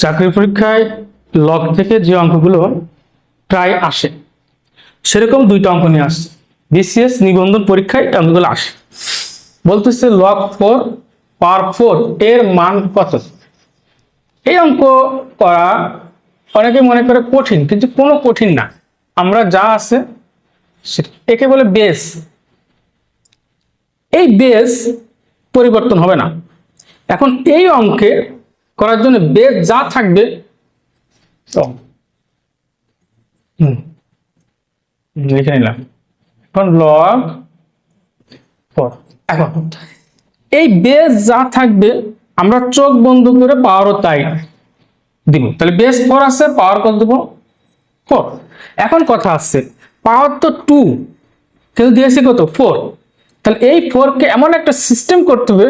চাকরি পরীক্ষায় লগ থেকে যে অঙ্কগুলো প্রায় আসে, সেরকম দুইটা অঙ্ক নিয়ে আসছে। বিসিএস নিবন্ধন পরীক্ষায় অঙ্কগুলো আসে। বলতেছে লগ ফোর পার ফোর এর মান কত? এই অঙ্ক করা অনেকে মনে করে কঠিন, কিন্তু কোনো কঠিন না। আমরা যা আছে একে বলে বেস এই বেস পরিবর্তন হবে না। এখন এই অঙ্কে করার জন্য বেস যা থাকবে লিখে নিলাম। এখন লগ এখন এই বেস যা থাকবে, আমরা চোখ বন্ধ করে পাওয়ারও তাই দিব। তাহলে বেস ফোর আছে পাওয়ার কত দেবো? ফোর এখন কথা আসছে পাওয়ার তো টু কিন্তু দিয়েছি কত? ফোর তাহলে এই ফোরকে এমন একটা সিস্টেম করতে হবে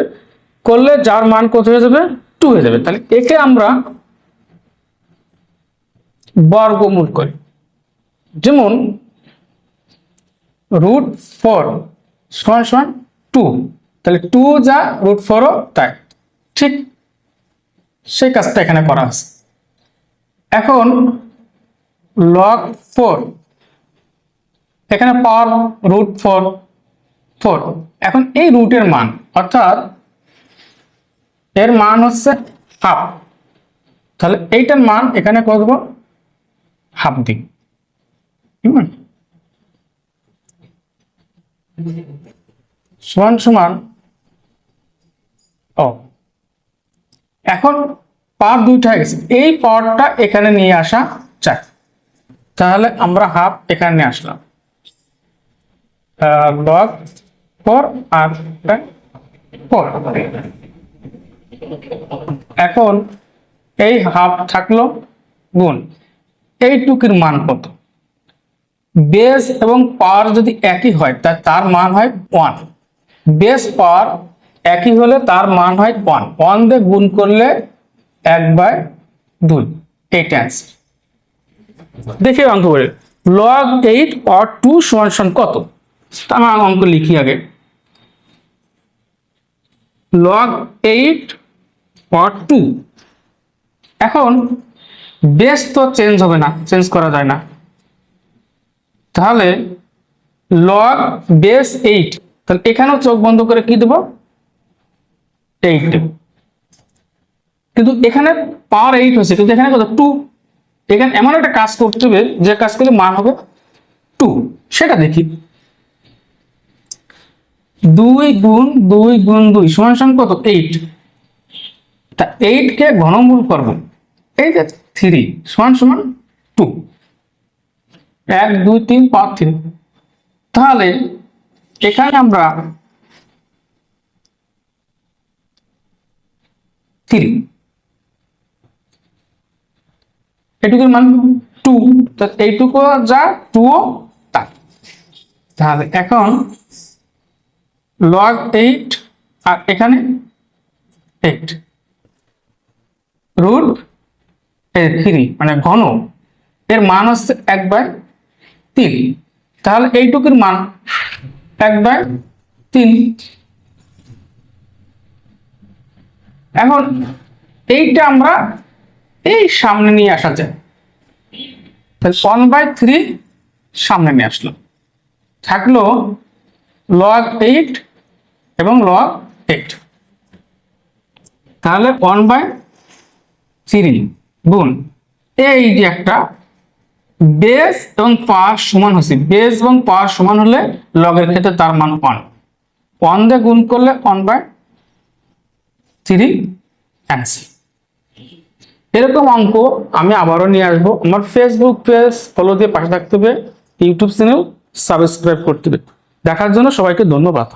করলে যার মান কত হয়ে যাবে? টু হয়ে যাবে। তাহলে একে আমরা বর্গমূল করি। যেমন রুট ফোর সমান সমান টু তাহলে টু যা রুট ফোরও তাই। ঠিক সেই কাজটা এখানে করা আছে। এখন লগ ফোর এখানে পাওয়ার রুট ফোর ফোর এখন এই রুটের মান, অর্থাৎ এর মান হচ্ছে হাফ তাহলে এইটার মান এখানে কত দেবো? হাফ দিই? সমান সমান ও। এখন পাওয়ার দুইটা গেছে। এই পাওয়ারটা এখানে নিয়ে আসা চাই তাহলে আমরা হাফ এখানে আসলাম। লগ ফোর আর ফোর এখন এই হাফ থাকল গুণ। এইটুকুর মান কত? বেস এবং পাওয়ার যদি একই হয়, তা তার মান হয় ওয়ান। বেস পাওয়ার একই হলে তার মান হয় ওয়ান। ওয়ান দিয়ে গুণ করলে এক বাই দুই। এইটা অ্যান্সার দেখে অঙ্ক করে। লগ এইট পাওয়ার টু সমান সমান কত? তা আমরা অঙ্ক লিখি আগে। লগ এইট পাওয়ার টু এখন বেস তো চেঞ্জ হবে না চেঞ্জ করা যায় না। তাহলে লগ বেস এইট তাহলে এখানেও চোখ বন্ধ করে কি দেবো? এইট কিন্তু এখানে পাওয়ার এইট হচ্ছে কিন্তু এখানে কত? টু এখানে এমন একটা কাজ করতে হবে, যে কাজ করলে মান হবে টু সেটা দেখি। দুই গুণ দুই গুণ দুই সমান সমান কত? এইট তা এইট কে ঘনমূল করব এই যে থ্রি সমান সমান টু এক, দুই, তিন, পাঁচ, তিন। তাহলে এখানে আমরা থ্রি এটুকুর মান টু এইটুকু যা টুও তা। তাহলে এখন লগ এইট আর এখানে এইট রুট থ্রি মানে ঘন। এর মান হচ্ছে এক বাই তিন। তাহলে এইটুকুর মান এক বাই তিন। এখন এইটা আমরা এই সামনে নিয়ে আসা যায় তাহলে ওয়ান বাই থ্রি সামনে নিয়ে আসলো থাকল লগ এইট এবং লগ এইট তাহলে ওয়ান বাই থ্রি গুণ এই যে একটা বেস এবং পাওয়ার সমান হচ্ছে। বেস এবং পাওয়ার সমান হলে লগের ক্ষেত্রে তার মান ওয়ান ওয়ান দিয়ে গুণ করলে ওয়ান বাই থ্রি অ্যান্সার এরকম অঙ্ক আমি আবারও নিয়ে আসব। আমার ফেসবুক পেজ ফলো দিয়ে পাশে থাকতে হবে ইউটিউব চ্যানেল সাবস্ক্রাইব করতে হবে। দেখার জন্য সবাইকে ধন্যবাদ।